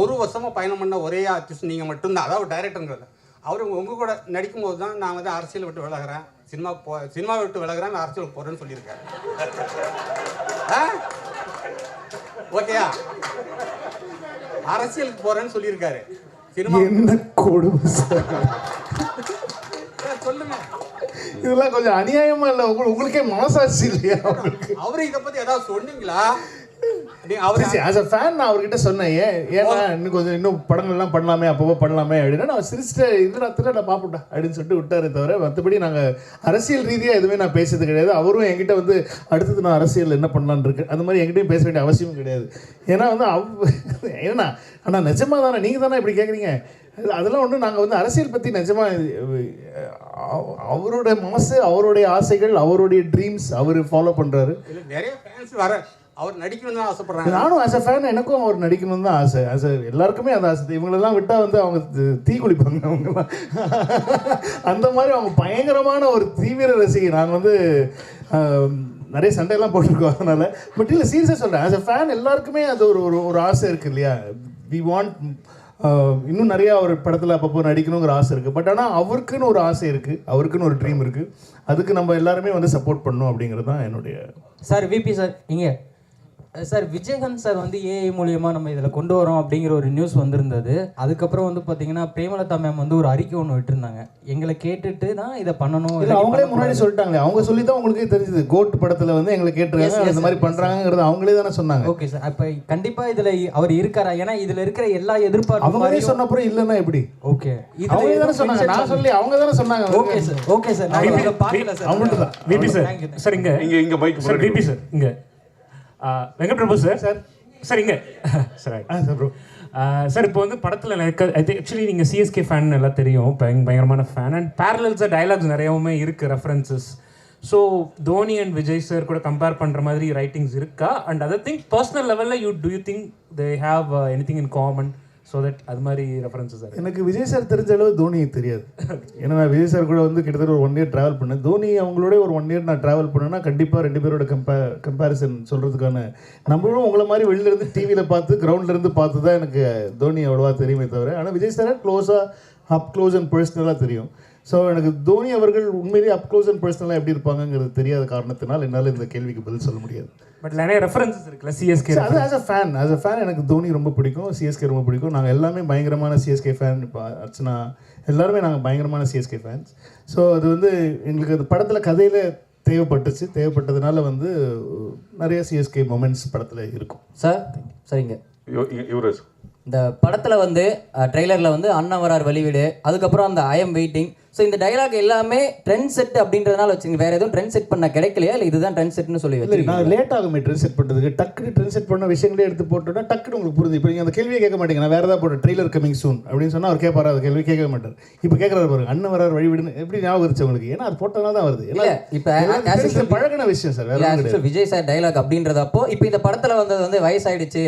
ஒரு வருஷமாக பயணம் பண்ண ஒரே ஆர்டிஸ்ட் நீங்கள் மட்டும்தான். அதாவது டைரக்டருங்கிறது அவர் உங்கள் கூட நடிக்கும்போது தான் நான் வந்து அரசியல் விட்டு விலகுறேன். சினிமா போ சினிமா விட்டு விலகுறேன் நான் அரசியலுக்கு போகிறேன்னு சொல்லியிருக்கேன் ஆ? ஓகேயா? அரசியலுக்கு போகிறேன்னு சொல்லியிருக்காரு. சினிமா என்ன கொடுமை சொல்லுங்க. இதெல்லாம் கொஞ்சம் அநியாயமா இல்லை? உங்களுக்கு உங்களுக்கே மனசாட்சி இல்லையா? அவரு இதை பற்றி ஏதாவது சொன்னீங்களா? ஆஸ் அ ஃபேன் நான் அவர்கிட்ட சொன்னேன் ஏன் ஏன்னா இன்னும் கொஞ்சம் இன்னும் படங்கள்லாம் பண்ணலாமே அப்பப்போ பண்ணலாமே அப்படின்னா நான் சிரிச்சிட்டு இது ராத்திரி நான் பார்ப்பட்டா அப்படின்னு சொல்லிட்டு விட்டாரே தவிர மற்றபடி நாங்கள் அரசியல் ரீதியாக எதுவுமே நான் பேசுறது கிடையாது. அவரும் என்கிட்ட வந்து அடுத்தது நான் அரசியல் என்ன பண்ணலான்னு இருக்கு? அந்த மாதிரி என்கிட்டயும் பேச வேண்டிய அவசியமும் கிடையாது. ஏன்னா வந்து அவ் ஏன்னா ஆனால் நிஜமாக தானே நீங்கள் தானே இப்படி கேட்குறீங்க அதெல்லாம் ஒன்று நாங்கள் வந்து அரசியல் பற்றி நிஜமாக அவரோட மனசு அவருடைய ஆசைகள் அவருடைய ட்ரீம்ஸ் அவர் ஃபாலோ பண்ணுறாரு நிறைய ஃபேன்ஸ் வர அவர் நடிக்கணும்னு தான் ஆசைப்படுறாங்க. நானும் ஆஸ் அ ஃபேன் எனக்கும் அவர் நடிக்கணும்னு தான் ஆசை. ஆஸ் எல்லாருக்குமே அந்த ஆசை. இவங்களெல்லாம் விட்டால் வந்து அவங்க தி- குளிப்பாங்க அவங்கெல்லாம். அந்த மாதிரி அவங்க பயங்கரமான ஒரு தீவிர ரசிகை. நாங்கள் வந்து நிறைய சண்டையெல்லாம் போட்டிருக்கோம் அதனால. பட் இல்லை சீரியஸாக சொல்கிறேன் ஆஸ் அ ஃபேன் எல்லாருக்குமே அது ஒரு ஒரு ஒரு ஆசை இருக்குது இல்லையா? வி வாண்ட் இன்னும் நிறைய அவர் படத்தில் அப்பப்போ நடிக்கணுங்கிற ஆசை இருக்குது பட் ஆனால் அவருக்குன்னு ஒரு ஆசை இருக்குது அவருக்குன்னு ஒரு ட்ரீம் இருக்குது அதுக்கு நம்ம எல்லாருமே வந்து சப்போர்ட் பண்ணணும் அப்படிங்கிறது தான் என்னுடைய சார் விபி சார் இங்கே. சார் விஜயகாந்த் சார் வந்து ஏஐ மூலியமாக நம்ம இதில் கொண்டு வரோம் அப்படிங்கிற ஒரு நியூஸ் வந்திருந்தது. அதுக்கப்புறம் வந்து பார்த்தீங்கன்னா பிரேமலதா மேம் வந்து ஒரு அறிக்கை ஒன்று விட்டுருந்தாங்க. எங்களை கேட்டுட்டு தான் இதை பண்ணணும். இல்ல அவங்களே முன்னாடி. சொல்லிட்டாங்களே. அவங்க சொல்லி தான் உங்களுக்கே தெரிஞ்சது. கோட் படத்துல வந்து எங்களை கேட்டிருக்காங்க. அந்த மாதிரி yes, பண்றாங்கிறது அவங்களே தானே சொன்னாங்க. ஓகே சார் அப்போ கண்டிப்பாக இதில் அவர் இருக்காரா? ஏன்னா இதில் இருக்கிற எல்லா எதிர்பார்ப்பு அவங்களே சொன்ன அப்புறம் இல்லைன்னா எப்படி? ஓகே அவங்களே தானே சொன்னாங்க. நான் சொல்லி அவங்க தானே சொன்னாங்க. ஓகே சார் ஓகே சார் நான் பார்க்கல சார் அவங்கள்ட்ட தான். VP sir. சார் இங்க இங்க இங்க மைக் சார் விபி சார் இங்க. ஆ, Venkat Prabhu sir. Sir. Sir இங்க. சார் ஆ சார் ப்ரோ சார் இப்போ வந்து படத்தில் ஆக்சுவலி நீங்கள் சிஎஸ்கே ஃபேன் எல்லாம் தெரியும். பயங்க பயங்கரமான ஃபேன் அண்ட் பேரலல்ஸாக டைலாக்ஸ் நிறையவுமே இருக்குது references so Dhoni and Vijay sir கூட கம்பேர் பண்ணுற மாதிரி ரைட்டிங்ஸ் இருக்கா? அண்ட் அதர் திங் பர்சனல் லெவலில் you do you think they have anything in common so that அது மாதிரி ரெஃபரன்ஸஸ் சார் எனக்கு விஜய் சார் தெரிஞ்ச அளவு தோனி தெரியாது. ஏன்னா நான் விஜய் சார் கூட வந்து கிட்டத்தட்ட ஒரு ஒன் இயர் ட்ராவல் பண்ணேன். தோனி அவங்களோட ஒரு ஒன் இயர் நான் ட்ராவல் பண்ணேன்னா கண்டிப்பாக ரெண்டு பேரோட கம்பே கம்பேரிசன் சொல்கிறதுக்கான நம்மளும் உங்களை மாதிரி வெளிலருந்து டிவியில் பார்த்து கிரவுண்ட்லேருந்து பார்த்து தான் எனக்கு தோனி அவ்வளோவா தெரியுமே தவிர ஆனால் விஜய் சாரை க்ளோஸாக அப் க்ளோஸ் அண்ட் பர்சனலாக தெரியும். ஸோ எனக்கு தோனி அவர்கள் உண்மையிலேயே அப் க்ளோஸ் அண்ட் பர்சனலாக எப்படி இருப்பாங்கங்கிறது தெரியாத காரணத்தினால் என்னால் இந்த கேள்விக்கு பதில் சொல்ல முடியாது. பட் நிறைய ரெஃபரன்சஸ் இருக்குல்ல சிஎஸ்கே அது as a fan as a fan எனக்கு தோனி ரொம்ப பிடிக்கும் சிஎஸ்கே ரொம்ப பிடிக்கும். நாங்கள் எல்லாமே பயங்கரமான சிஎஸ்கே ஃபேன் இப்போ அர்ச்சனா எல்லாருமே நாங்கள் பயங்கரமான சிஎஸ்கே ஃபேன்ஸ் ஸோ அது வந்து எங்களுக்கு அந்த படத்தில் கதையில் தேவைப்பட்டுச்சு. தேவைப்பட்டதுனால வந்து நிறைய சிஎஸ்கே மொமெண்ட்ஸ் படத்தில் இருக்கும். சார் சரிங்க. யுவராஜ். இந்த படத்தில் வந்து ட்ரெய்லரில் வந்து அண்ணன் வரார் வெளிவீடு அதுக்கப்புறம் அந்த ஐ எம் வெயிட்டிங் ஸோ இந்த டைலாக் எல்லாமே ட்ரெண்ட் செட் அப்படின்றதுனால வச்சுங்க வேற எதுவும் ட்ரெண்ட் செட் பண்ண கிடைக்கலையா? இல்லை இதுதான் ட்ரெண்ட் செட்னு சொல்லி இல்லை நான் லேட் ஆகுமே ட்ரெண்ட் செட் பண்ணுறதுக்கு டக்குனு ட்ரெண்ட் செட் பண்ண விஷயங்களே எடுத்து போட்டோன்னா டக்குனு உங்களுக்கு புரிஞ்சு இப்போ நீங்கள் அந்த கேள்வியே கேட்க மாட்டீங்க. நான் வேறு ஏதாவது போட்டு ட்ரெய்லர் கமிங் சூன் அப்படின்னு சொன்னால் அவர் கேட்பாரா அந்த கேள்வி கேட்கவே மாட்டார். இப்போ கேட்குறாரு பாருங்க அண்ணன் வரார் வழிவிடுன்னு. எப்படி ஞாபகம் இருந்துச்சு உங்களுக்கு? ஏன்னா அது போட்டனால தான் வருது. இல்ல, இப்ப பழகின விஷயம் சார். விஜய் சார் டைலாக் அப்படின்றதப்போ இப்போ இந்த படத்தில் வந்தது வந்து வயசாயிடுச்சு.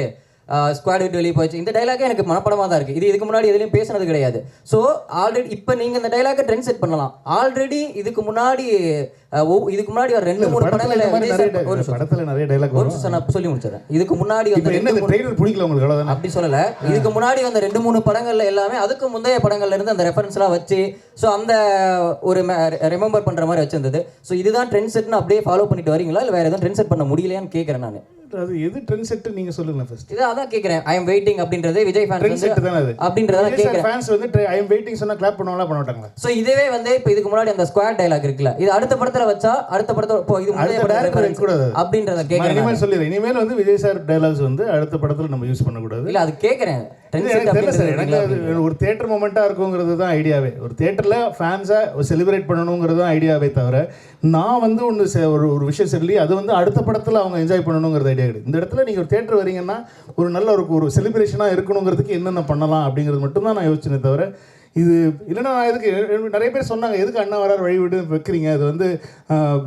ஸ்குவாட் விட்டு வெளியே போயிடுச்சு இந்த டைலாக்கே எனக்கு மனப்படமாக தான் இருக்குது இது இதுக்கு முன்னாடி எதுலையும் பேசுனது கிடையாது. ஸோ ஆல்ரெடி இப்போ நீங்கள் இந்த டைலாக்கை ட்ரெண்ட் செட் பண்ணலாம். ஆல்ரெடி இதுக்கு முன்னாடி இதுக்கு முன்னாடி ஒரு ரெண்டு மூணு ஒரு நிமிஷம். படத்துல நிறைய டைலாக் ஒரு நான் சொல்லி முடிச்சிடறேன். இதுக்கு முன்னாடி வந்து என்ன ட்ரெய்லர் பிடிக்கல உங்களுக்கு அப்படி சொல்லல. இதுக்கு முன்னாடி வந்த ரெண்டு மூணு படங்கள்ல எல்லாமே அதுக்கு முந்தைய படங்கள்ல இருந்து அந்த ரெஃபரன்ஸ்லாம் வச்சு ஸோ அந்த ஒரு ரிமெம்பர் பண்ற மாதிரி வச்சிருந்தது. ஸோ இதுதான் ட்ரெண்ட் செட்னு அப்படியே ஃபாலோ பண்ணிட்டு வரீங்களா? இல்லை வேற எதுவும் ட்ரெண்ட் செட் பண்ண முடியலையான்னு கேட்குறேன் நான். அது எது ட்ரெண்ட் செட் நீங்க சொல்லுங்க ஃபர்ஸ்ட் இது அதான் கேட்குறேன் ஐ எம் வெயிட்டிங் அப்படின்றது விஜய் ட்ரெண்ட் ஃபேன்ஸ் செட் தானே அது? அப்படின்றத நான் கேட்குறேன் ஃபேன்ஸ் வந்து ஐ எம் வெயிட்டிங் சொன்னா கிளாப் பண்ணுவாங்களா பண்ண மாட்டாங்களா? ஸோ இதுவே வந்து இப்போ இதுக்கு முன்னாடி அந்த ஸ்குவாட் டைலாக் இருக்குல்ல. இது அடுத்த படத்துல வச்சா அடுத்த படத்துல இப்போ இது director reference கூடாது. அப்படின்றத நான் கேட்குறேன் இனிமேல் சொல்லிடுறேன். இனிமேல் வந்து விஜய் சார் டைலாக்ஸ் வந்து அடுத்த படத்துல நம்ம யூஸ் பண்ணக்கூடாது. இல்ல அது ட்ரெண்ட் அது ஒரு தேட்டர் மொமெண்ட்டாக இருக்குங்கிறது தான் ஐடியாவே ஒரு தேட்டரில் ஃபேன்ஸை செலிப்ரேட் பண்ணணுங்கிறது தான் ஐடியாவே தவிர நான் வந்து ஒன்று ஒரு ஒரு விஷயம் சொல்லி அது வந்து அடுத்த படத்தில் அவங்க என்ஜாய் பண்ணணுங்கிறது ஐடியா கிடையாது இந்த இடத்துல நீங்கள் ஒரு தேட்டர் வரீங்கன்னா ஒரு நல்ல ஒரு ஒரு செலிப்ரேஷனாக இருக்கணுங்கிறதுக்கு என்னென்ன பண்ணலாம் அப்படிங்கிறது மட்டும்தான் நான் யோசிச்சேனே தவிர இது இல்லைன்னா நான் எதுக்கு நிறைய பேர் சொன்னாங்க எதுக்கு அண்ணா வரார் வழிவிடு வைக்கிறீங்க? அது வந்து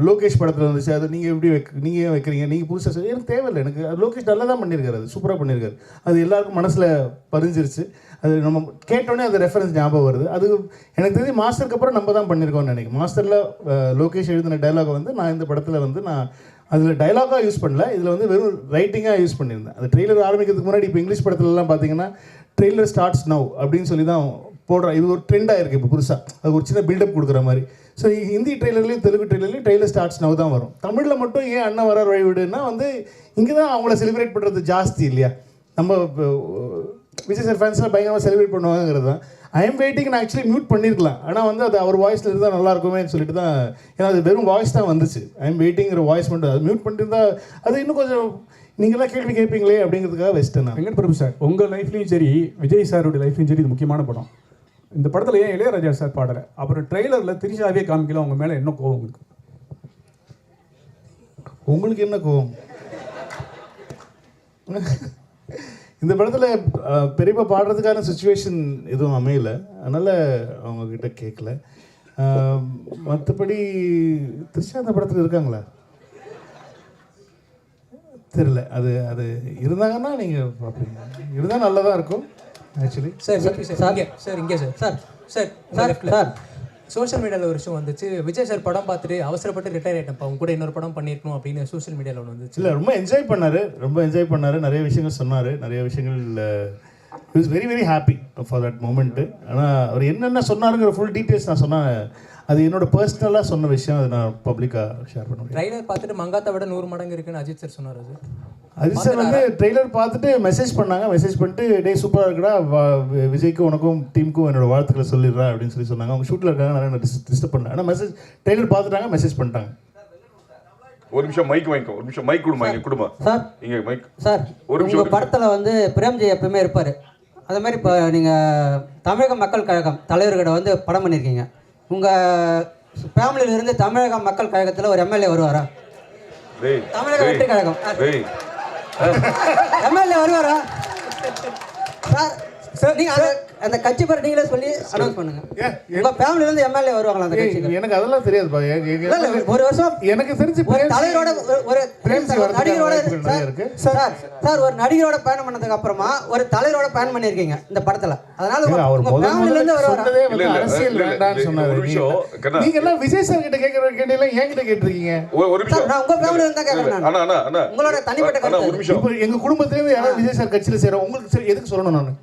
லோகேஷ் படத்தில் வந்துச்சு. அது நீங்கள் எப்படி வைக்க நீங்கள் ஏன் வைக்கிறீங்க? நீங்கள் புதுசாக சொல்லி எனக்கு தேவையில்லை. எனக்கு அது லோகேஷ் நல்லா தான் பண்ணியிருக்காரு. அது சூப்பராக பண்ணியிருக்காரு. அது எல்லாருக்கும் மனசில் பதிஞ்சிருச்சு அது நம்ம கேட்டோன்னே அது ரெஃபரன்ஸ் ஞாபகம் வருது. அது எனக்கு தெரிஞ்சு மாஸ்டருக்கு அப்புறம் நம்ம தான் பண்ணியிருக்கோம்னு நினைக்கிறேன். மாஸ்டரில் லோகேஷ் எழுதின டைலாக் வந்து நான் இந்த படத்தில் வந்து நான் அதில் டைலாகாக யூஸ் பண்ணல. இதில் வந்து வெறும் ரைட்டிங்காக யூஸ் பண்ணியிருந்தேன். அந்த ட்ரெய்லர் ஆரம்பிக்கிறதுக்கு முன்னாடி இப்போ இங்கிலீஷ் படத்துலலாம் பார்த்தீங்கன்னா ட்ரெய்லர் ஸ்டார்ட்ஸ் நவ் அப்படின்னு சொல்லி தான் போடுறோம் இது ஒரு ட்ரெண்டாக இருக்குது இப்போ புதுசாக அது ஒரு சின்ன பில்டப் கொடுக்குற மாதிரி. ஸோ ஹிந்தி ட்ரெய்லர்லேயும் தெலுங்கு ட்ரெய்லர்லேயும் ட்ரெய்லர் ஸ்டார்ட்ஸ் நவ் தான் வரும். தமிழில் மட்டும் ஏன் அண்ணன் வர வழிவிடுன்னா வந்து இங்கே தான் அவங்கள செலிப்ரேட் பண்ணுறது ஜாஸ்தி இல்லையா? நம்ம இப்போ, விஜய் சார் ஃபேன்ஸ்லாம் பயங்கரமாக செலிப்ரேட் பண்ணுவாங்கிறது தான். ஐ எம் வெயிட்டிங் நான் ஆக்சுவலி மியூட் பண்ணியிருக்கலாம் ஆனால் வந்து அது அவர் வாய்ஸில் இருந்தால் நல்லா இருக்குமேன்னு சொல்லிட்டு தான் ஏன்னா அது வெறும் வாய்ஸ் தான் வந்துச்சு. ஐ எம் வெயிட்டிங்கிற வாய்ஸ் மட்டும் அது மியூட் பண்ணிட்டு இருந்தா அது இன்னும் கொஞ்சம் நீங்களாம் கேள்வி கேட்பீங்களே அப்படிங்கிறதுக்காக வெஸ்ட்டு நான். வெங்கட் பிரபு சார் உங்கள் லைஃப்லையும் சரி விஜய் சாரோட லைஃப்லையும் சரி இது முக்கியமான படம். இந்த படத்தில் ஏன் இளையராஜா சார் பாடலை? அப்புறம் ட்ரெய்லரில் திரிஷாவே காமிக்கல அவங்க மேலே என்ன கோவம் உங்களுக்கு? உங்களுக்கு என்ன கோவம்? இந்த படத்தில் பெரியப்பா பாடுறதுக்கான சுச்சுவேஷன் எதுவும் அமையல அதனால் அவங்கக்கிட்ட கேட்கல மற்றபடி த்ரிஷா அந்த படத்தில் இருக்காங்களா தெரில அது அது இருந்தாங்கன்னா நீங்கள் பார்ப்பீங்க இருந்தால் நல்லதாக இருக்கும் ஆக்சுவலி சார் சார் இங்கே சார் இங்கே sir sir sir sir sir social மீடியாவில் ஒரு விஷயம் வந்துச்சு. விஜய் சார் படம் பார்த்துட்டு அவசரப்பட்டு ரிட்டையர் ஆகிட்டப்பா அவங்க கூட இன்னொரு படம் பண்ணியிருக்கணும் அப்படின்னு சோஷியல் மீடியாவில் ஒன்று வந்துச்சு. இல்லை ரொம்ப என்ஜாய் பண்ணார். ரொம்ப என்ஜாய் பண்ணார். நிறைய விஷயங்கள் சொன்னார். நிறைய விஷயங்கள் is very very happy for that moment ஆனால் அவர் என்னென்ன சொன்னாருங்கிற ஃபுல் டீட்டெயில்ஸ் நான் சொன்னேன் அது என்னோட பர்சனலாக சொன்ன விஷயம். அதை நான் பப்ளிக்காக ஷேர் பண்ண முடியும். ட்ரைலர் பார்த்துட்டு மங்காத்தை விட நூறு மடங்கு இருக்குன்னு அஜித் சார் சொன்னார் அது. அது சார் வந்து ட்ரெய்லர் பார்த்துட்டு மெசேஜ் பண்ணாங்க. மெசேஜ் பண்ணிட்டு டே சூப்பராக இருக்குடா. விஜய்க்கும் உனக்கும் டீமுக்கும் என்னோட வாழ்த்துக்களை சொல்லிடுறேன் அப்படின்னு சொல்லி சொன்னாங்க. அவங்க ஷூட்டில் இருக்காங்க. நிறைய டிஸ்டர்ப் பண்ணேன் ஆனால் மெசேஜ் ட்ரெய்லர் பார்த்துட்டாங்க. மெசேஜ் பண்ணிட்டாங்க. ஒரு நிமிஷம் மைக் வாங்கிக்கோ. ஒரு நிமிஷம் மைக் கொடுமா இங்க கொடுமா. சார் இங்க மைக் சார் ஒரு நிமிஷம், படத்தில் வந்து பிரேம்ஜி எப்பவுமே இருப்பார். அதே மாதிரி இப்போ நீங்கள் தமிழக மக்கள் கழகம் தலைவர்கிட்ட வந்து படம் பண்ணியிருக்கீங்க உங்கள் ஃபேமிலியிலிருந்து தமிழக மக்கள் கழகத்தில் ஒரு எம்எல்ஏ வருவாரா? தமிழக வெற்றி கழகம். எம்எல்ஏ வருவாரா சார் சார் நீங்கள் அந்த கட்சி பேர் நீங்களே சொல்லி அனௌன்ஸ் பண்ணுங்க. ஏன், உங்கள் ஃபேமிலியிலேருந்து எம்எல்ஏ வருவாங்களா அந்த எனக்கு அதெல்லாம் தெரியாதுப்பா. ஒரு வருஷம் எனக்கு தெரிஞ்சு ஒரு தலைவரோட ஒரு- சார், நடிகரோட சார், இருக்கு. சார் சார் ஒரு நடிகரோட பயணம் பண்ணதுக்கு அப்புறமா ஒரு தலைவரோட பயணம் பண்ணிருக்கீங்க இந்த படத்துல. அதனால உங்க- உங்க ஃபேமிலில இருந்து இல்ல, அரசியல் வேண்டாம்னு சொன்னாரு. நீங்க-. நீங்க எல்லாம் விஜய் சார் கிட்ட கேட்கிற கேட்டீங்களா என்கிட்ட கேட்டிருக்கீங்க. ஒரு ஒரு நிமிஷம். சார், நான் உங்க family ல இருந்தா கேக்குறேன் இல்ல, நான். அண்ணா அண்ணா அண்ணா. உங்களோட தனிப்பட்ட கருத்து எங்க குடும்பத்துல இருந்து யாராவது விஜய் சார் கட்சியில சேரும் உங்களுக்கு சரி எதுக்கு சொல்லணும் நான்?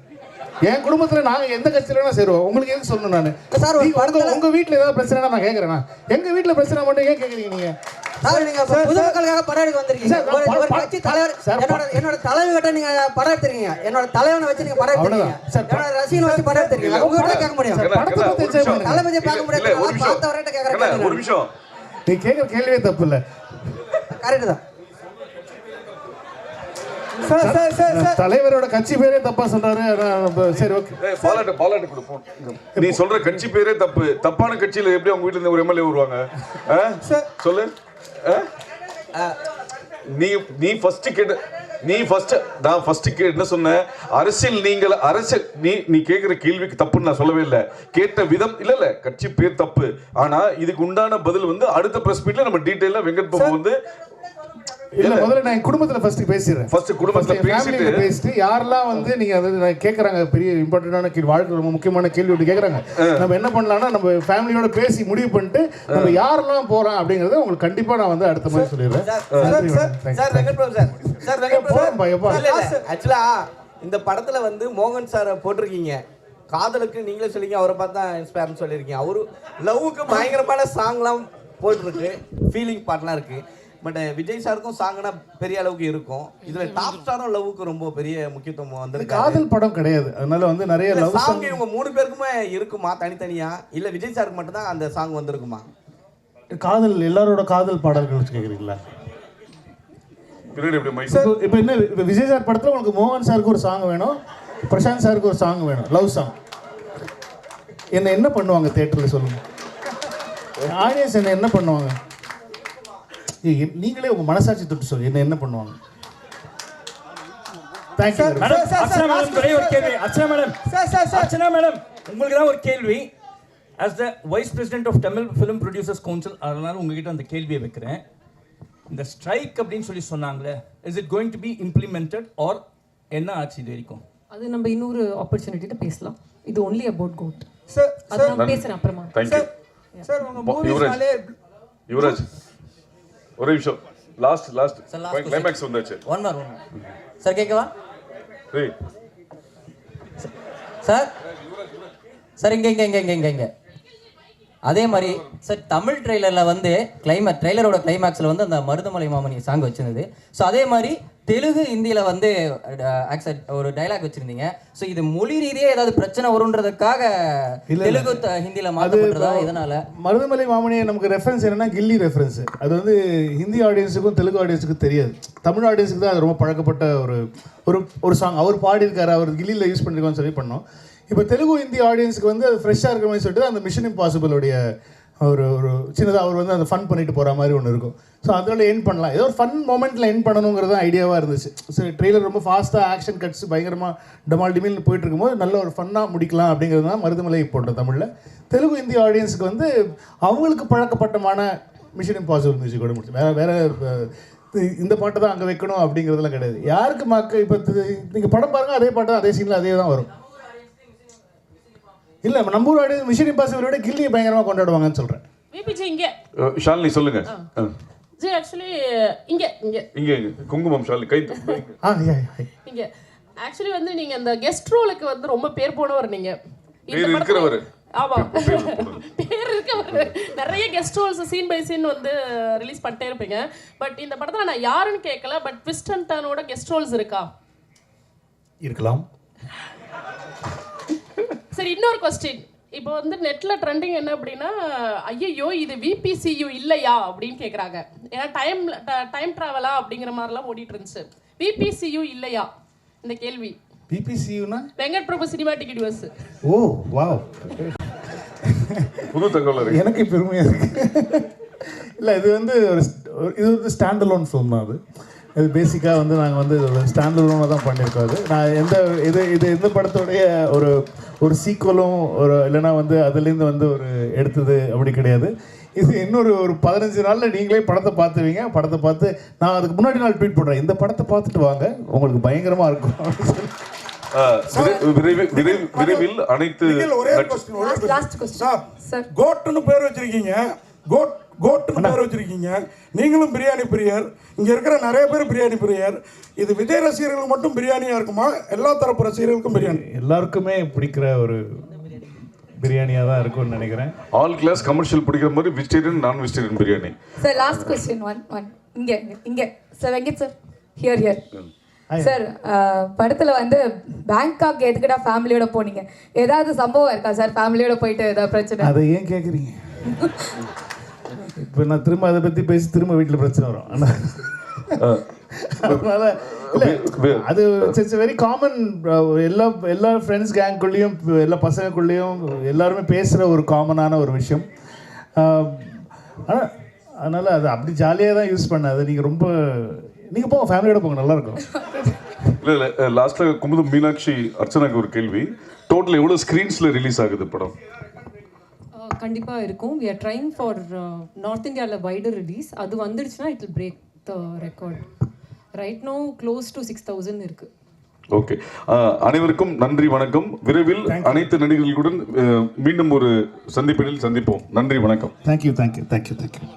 என் குடும்பத்துல நாங்க எந்த கட்சியில வேணா சேருவோம். உங்களுக்கு எதுக்கு சொல்லணும் நான்? சார், ஒரு நீங்க உங்க படத்துல- உங்க வீட்ல ஏதாவது பிரச்சனை நான் கேக்குறேன். நான். எங்க வீட்ல பிரச்சனை மட்டும் ஏன் கேக்குறீங்க நீங்க? சார் நீங்க இப்ப பொது மக்களுக்காக படம் எடுக்க வந்திருக்கீங்க. கட்சி தலைவர் என்னோட என்னோட தலைவர்கிட்ட நீங்க படம் எடுத்திருக்கீங்க. என்னோட தலைவனை வச்சு நீங்க படம் எடுத்திருக்கீங்க. என்னோட ரசிகனை வச்சு படம் எடுத்திருக்கீங்க. உங்க கிட்ட கேட்க முடியும். தளபதியை பார்க்க முடியாது. பார்த்தவர்கிட்ட கேட்கற ஒரு நிமிஷம். நீ கேக்குற கேள்வியே தப்பு இல்ல. கரெக்ட் தான். தலைவரோட கட்சி பேரே தப்பா சொல்றாரு சரி ஓகே. பாலாட்டு பாலாட்டு கொடு phone. நீ சொல்ற கட்சி பேரே தப்பு. தப்பான கட்சியில எப்படி அவங்க வீட்ல இருந்து ஒரு எம்எல்ஏ வருவாங்க? சொல்லு. ஆ? நீ நீ ஃபர்ஸ்ட் கேட்ட நீ ஃபர்ஸ்ட் நான் ஃபர்ஸ்ட் கே என்ன சொன்னேன் அரசியல் நீங்கள் அரசியல் நீ நீ கேட்குற கேள்விக்கு தப்புன்னு நான் சொல்லவே இல்லை. கேட்ட விதம் இல்ல இல்ல கட்சி பேர் தப்பு. ஆனா இதுக்கு உண்டான பதில் வந்து அடுத்த பிரஸ் மீட்ல நம்ம டீடைலா வெங்கட் பாபு வந்து இல்ல முதல்ல நான் என் குடும்பத்துல ஃபர்ஸ்ட் பேசிடுறேன். First குடும்பத்துல பேசிட்டு- பேசிட்டு யாரெல்லாம் வந்து நீங்க அது நான் கேக்குறாங்க பெரிய இம்பார்ட்டன்டான கேள்வி வாழ்க்கை ரொம்ப முக்கியமான கேள்வி ஒன்று கேக்குறாங்க. நம்ம என்ன பண்ணலாம்னா நம்ம ஃபேமிலியோட பேசி முடிவு பண்ணிட்டு நம்ம யாரெல்லாம் போறோம் அப்படிங்கறத உங்களுக்கு கண்டிப்பா நான் வந்து அடுத்த மாதிரி சொல்லிடுறேன். Sir Venkat Prabhu sir sir Venkat Prabhu ஆக்சுவலா இந்த படத்துல வந்து மோகன் சாரை போட்டிருக்கீங்க. காதலுக்கு நீங்களே சொல்லிங்க அவரை பார்த்தா இன்ஸ்பயர்னு சொல்லியிருக்கீங்க. அவரு லவ்வுக்கு பயங்கரமான சாங்லாம் போயிட்டுருக்கு ஃபீலிங் பாட்டெலாம் இருக்கு. பட் விஜய் சாருக்கும் சாங்னா பெரிய அளவுக்கு இருக்கும். இதுல டாப் ஸ்டாரும் லவ்வுக்கு ரொம்ப பெரிய முக்கியத்துவம் வந்திருக்காரு காதல் படம் கிடையாது. அதனால வந்து நிறைய லவ் சாங் இவங்க மூணு பேருக்குமே இருக்குமா தனித்தனியா? இல்ல விஜய் சாருக்கு மட்டும்தான் அந்த சாங் வந்திருக்குமா? காதல் எல்லாரோட காதல் பாடல்கள் கேக்குறீங்களா? இப்போ என்ன இப்போ விஜய் சார் படத்துல உங்களுக்கு மோகன் சாருக்கு ஒரு சாங் வேணும் பிரசாந்த் சாருக்கு ஒரு சாங் வேணும் லவ் சாங் என்ன என்ன பண்ணுவாங்க தேட்டரில் சொல்லுங்க? ஆடியன்ஸ் என்ன என்ன பண்ணுவாங்க? நீங்களே உங்க மனசாட்சி தொட்டு சொல்லு. என்ன என்ன பண்ணுவாங்க? உங்களுக்கு தான் ஒரு கேள்வி. As the vice president of Tamil film producers council அதனால உங்ககிட்ட அந்த கேள்வியை வைக்கிறேன். இந்த ஸ்ட்ரைக் அப்படின்னு சொல்லி சொன்னாங்களே is it going to be implemented or என்ன ஆச்சு இது வரைக்கும்? அது நம்ம இன்னொரு ஆப்பர்ச்சுனிட்டிட்ட பேசலாம். இது ஒன்லி அபவுட் கோட் சார் அது நான் பேசுறேன் அப்புறமா. தேங்க்யூ சார் உங்க மூவிஸ்னாலே யுவராஜ். ஒரே நிமிஷம். Last last. கிளைமேக்ஸ் வந்தாச்சு. ஒன் மார் ஒன் சார் கேட்கவா? சார் சார் இங்க இங்க இங்க இங்க இங்க இங்க. அதே மாதிரி சார் தமிழ் ட்ரெய்லரில் வந்து கிளைமேக் ட்ரெய்லரோட கிளைமேக்ஸில் வந்து அந்த மருதமலை மாமணி சாங் வச்சிருந்தது. ஸோ அதே மாதிரி தெலுங்கு ஹிந்தியில் வந்து ஆக்சட் ஒரு டைலாக் வச்சுருந்தீங்க. ஸோ இது மொழி ரீதியாக ஏதாவது பிரச்சனை வரும்ன்றதுக்காக. தெலுங்கு ஹிந்தியில் இப்போ இதனால மருதமலை மாமனியை நமக்கு ரெஃபரன்ஸ் என்னன்னா கில்லி ரெஃபரன்ஸ் அது வந்து ஹிந்தி ஆடியன்ஸுக்கும் தெலுங்கு ஆடியன்ஸுக்கும் தெரியாது. தமிழ் ஆடியன்ஸுக்கு தான் அது ரொம்ப பழக்கப்பட்ட ஒரு ஒரு ஒரு சாங் அவர் பாடியிருக்காரு அவர் கில்லியில் யூஸ் பண்ணிருக்கோம்னு சொல்லி பண்ணோம். இப்போ தெலுங்கு ஹிந்தி ஆடியன்ஸுக்கு வந்து அது ஃப்ரெஷ்ஷாக இருக்கிற மாதிரி சொல்லிட்டு அந்த மிஷன் இம்பாசிபிளுடைய ஒரு ஒரு சின்னதாக அவர் வந்து அந்த ஃபன் பண்ணிட்டு போகிற மாதிரி ஒன்று இருக்கும். ஸோ அதோட என் பண்ணலாம். ஏதோ ஒரு ஃபன் மூமெண்ட்டில் என் பண்ணணுங்கிறது ஐடியாவாக இருந்துச்சு. சரி ட்ரெய்லர் ரொம்ப ஃபாஸ்ட்டாக ஆக்ஷன் கட்ஸ் பயங்கரமாக டமால் டிமில்னு போயிட்டு இருக்கும்போது நல்ல ஒரு ஃபன்னாக முடிக்கலாம் அப்படிங்கிறது தான் மருதுமலை போட்டோம் தமிழில். தெலுங்கு ஹிந்தி ஆடியன்ஸுக்கு வந்து அவங்களுக்கு பழக்கப்பட்டமான மிஷன் இம்பாசிபிள் மியூசிக் கூட முடிச்சு. வேறு வேறு இந்த பாட்டை தான் அங்கே வைக்கணும் அப்படிங்கிறதுலாம் கிடையாது. யாருக்கு மக்கள் இப்போ நீங்கள் படம் பாருங்க அதே பாட்டு தான் அதே சீனில் அதே தான் வரும். இல்லை நம்ம ஊர் ஆடியன்ஸ் மிஷன் இம்பாசிபிள் விட கில்லியை பயங்கரமாக கொண்டாடுவாங்கன்னு சொல்கிறேன் விபிஜி இங்கே. ஷாலினி சொல்லுங்க. ஜி ஆக்சுவலி இங்கே இங்கே. இங்க இங்க. குங்குமம் ஷாலினி. கை இங்கே. ஆக்சுவலி வந்து நீங்க அந்த கெஸ்ட் ரோலுக்கு வந்து ரொம்ப பேர் போனவர் நீங்க. இந்த பேர் இருக்கிறவரு. ஆமா. பேர் இருக்கவர் நிறைய guest roles scene by scene வந்து ரிலீஸ் பண்ணிட்டே இருப்பீங்க. பட் இந்த படத்துல நான் யாருன்னு கேட்கல பட் ட்விஸ்ட் அண்ட் டர்னோட கெஸ்ட் ரோல்ஸ் இருக்கா? இருக்கலாம். சரி இன்னொரு கொஸ்டின் இப்போ வந்து நெட்ல ட்ரெண்டிங் என்ன அப்படின்னா ஐயையோ இது விபிசியு இல்லையா அப்படின்னு கேக்குறாங்க. ஏன்னா டைம் டைம் டிராவலா அப்படிங்கிற மாதிரிலாம் ஓடிட்டு இருந்துச்சு விபிசியு இல்லையா? இந்த கேள்வி. பிபிசியூனா Venkat Prabhu cinematic universe oh wow. புது தகவல் எனக்கு பெருமையாக இருக்கு. இல்லை இது வந்து ஒரு இது வந்து ஸ்டாண்ட் அலோன் ஃபிலிம் தான் அது. இது பேசிக்காக வந்து நாங்கள் வந்து ஒரு ஸ்டாண்ட் அலோனாக தான் பண்ணியிருக்கோம் அது. நான் எந்த இது இது எந்த படத்தோடைய ஒரு ஒரு சீக்குவலும் ஒரு இல்லைன்னா வந்து அதுலேருந்து வந்து ஒரு எடுத்தது அப்படி கிடையாது. இது இன்னொரு ஒரு பதினஞ்சு நாளில் நீங்களே படத்தை பார்த்துவீங்க படத்தை பார்த்து நான் அதுக்கு முன்னாடி நாள் ட்வீட் பண்ணுறேன் இந்த படத்தை பார்த்துட்டு வாங்க. உங்களுக்கு பயங்கரமாக இருக்கும். விரைவில் விரைவில் விரைவில் அனைத்து ஒரே. கோட்டுன்னு பேர் வச்சிருக்கீங்க. கோட் கோட்டுன்னு பேர் வச்சிருக்கீங்க. நீங்களும் பிரியாணி பிரியர். இங்க இருக்கிற நிறைய பேர் பிரியாணி பிரியர். இது விஜய் ரசிகர்களுக்கு மட்டும் பிரியாணியா இருக்குமா? எல்லா தரப்பு ரசிகர்களுக்கும் பிரியாணி. எல்லாருக்குமே பிடிக்கிற ஒரு பிரியாணியாக தான் இருக்கும்னு நினைக்கிறேன். ஆல் கிளாஸ் கமர்ஷியல் பிடிக்கிற மாதிரி வெஜிடேரியன் நான் vegetarian biryani. Sir last question one one இங்கே இங்கே. Sir Venkat sir here here sir படத்தில் வந்து பேங்காக் எதுக்குடா ஃபேமிலியோட போனீங்க? ஏதாவது சம்பவம் இருக்கா சார் ஃபேமிலியோட போயிட்டு ஏதாவது பிரச்சனை? அதை ஏன் கேட்குறீங்க இப்போ நான் திரும்ப அதை பற்றி பேசி திரும்ப வீட்டில் பிரச்சனை வரும். ஆனால் அதனால அது இட்ஸ் வெரி காமன் எல்லா எல்லா ஃப்ரெண்ட்ஸ் கேங்குள்ளேயும் எல்லா பசங்கக்குள்ளேயும் எல்லாருமே பேசுகிற ஒரு காமனான ஒரு விஷயம். ஆனால் அதனால் அது அப்படி ஜாலியாக தான் யூஸ் பண்ணாது. நீங்கள் ரொம்ப நீங்கள் போங்க ஃபேமிலியோட போங்க நல்லாயிருக்கும் இல்ல இல்ல லாஸ்ட்ல குமுதம் மீனாட்சி அர்ச்சனாக்கு ஒரு கேள்வி. டோட்டல் எவ்வளவு ஸ்கிரீன்ஸ்ல ரிலீஸ் ஆகுது படம்? கண்டிப்பாக இருக்கும். We are trying for north இந்தியாவில் வைடர் ரிலீஸ் அது வந்துடுச்சுன்னா it will break the record right no close to six thousand இருக்குது ஓகே அனைவருக்கும் நன்றி வணக்கம். விரைவில் அனைத்து நடிகர்களுடன் மீண்டும் ஒரு சந்திப்பினில் சந்திப்போம். நன்றி வணக்கம். Thank you thank you thank you thank you